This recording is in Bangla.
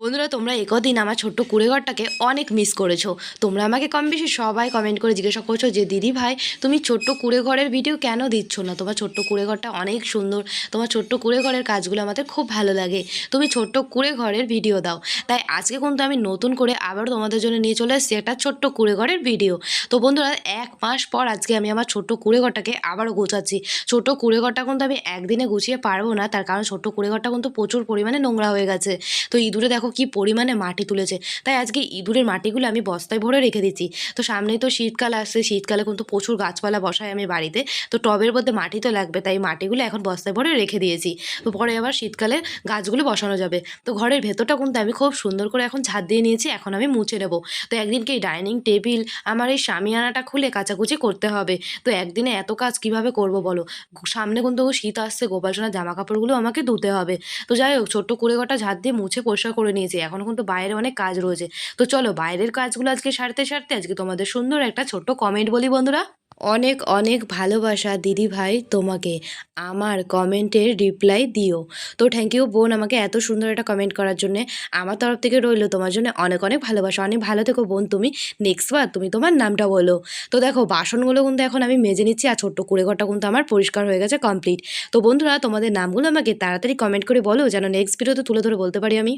বন্ধুরা, তোমরা একদিন আমার ছোট্ট কুড়েঘরটাকে অনেক মিস করেছ। তোমরা আমাকে কম বেশি সবাই কমেন্ট করে জিজ্ঞাসা করছ যে, দিদি ভাই, তুমি ছোট্ট কুড়েঘরের ভিডিও কেন দিচ্ছ না? তোমার ছোট্ট কুড়েঘরটা অনেক সুন্দর। তোমার ছোট্ট কুড়েঘরের কাজগুলো আমাদের খুব ভালো লাগে। তুমি ছোট্ট কুড়েঘরের ভিডিও দাও। তাই আজকে কিন্তু আমি নতুন করে আবার তোমাদের জন্য নিয়ে চলে এসেছি একটা ছোট্ট কুড়েঘরের ভিডিও তো বন্ধুরা, এক মাস পর আজকে আমি আমার ছোট্ট কুড়েঘরটাকে আবারও গোছাচ্ছি। ছোট কুড়েঘরটা কিন্তু আমি একদিনে গুছিয়ে পারব না। তার কারণ ছোট্ট কুড়েঘরটা কিন্তু প্রচুর পরিমাণে নোংরা হয়ে গেছে। তো ইঁদুরে দেখো কি পরিমাণে মাটি তুলেছে। তাই আজকে ইঁদুরের মাটিগুলো আমি বস্তায় ভরে রেখে দিচ্ছি। তো সামনেই তো শীতকাল আসছে, শীতকালে কিন্তু প্রচুর গাছপালা বসাই আমি বাড়িতে। তো টবের মধ্যে মাটি তো লাগবে, তাই মাটিগুলো এখন বস্তায় ভরে রেখে দিয়েছি। তো পরে আবার শীতকালে গাছগুলো বসানো যাবে। তো ঘরের ভেতরটা কিন্তু আমি খুব সুন্দর করে এখন ঝাঁট দিয়ে নিয়েছি, এখন আমি মুছে নেব। তো একদিনকে এই ডাইনিং টেবিল, আমার এই সামিয়ানাটা খুলে কাচাকুচি করতে হবে। তো একদিনে এত কাজ কীভাবে করব বলো? সামনে কিন্তু শীত আসছে, গোপাল সোনার জামা কাপড়গুলো আমাকে ধুতে হবে। তো যাই হোক, ছোট্ট কুড়ে ঘরটা ঝাঁট দিয়ে মুছে পরিষ্কার করে নিয়েছি। এখনও কিন্তু বাইরে অনেক কাজ রয়েছে। তো চলো, বাইরের কাজগুলো আজকে সারতে সারতে আজকে তোমাদের সুন্দর একটা ছোট্ট কমেন্ট বলি বন্ধুরা। অনেক অনেক ভালোবাসা দিদি ভাই তোমাকে। আমার কমেন্টের রিপ্লাই দিও। তো থ্যাংক ইউ বোন আমাকে এত সুন্দর একটা কমেন্ট করার জন্যে। আমার তরফ থেকে রইল তোমার জন্য অনেক অনেক ভালোবাসা। অনেক ভালো থেকো বোন তুমি। নেক্সট বার তুমি তোমার নামটা বলো। তো দেখো, বাসনগুলো কিন্তু এখন আমি মেজে নিচ্ছি আর ছোট্ট কুড়ে ঘরটা কিন্তু আমার পরিষ্কার হয়ে গেছে কমপ্লিট তো বন্ধুরা, তোমাদের নামগুলো আমাকে তাড়াতাড়ি কমেন্ট করে বলো। যেন নেক্সট ভিডিওতে তুলে ধরে বলতে পারি আমি।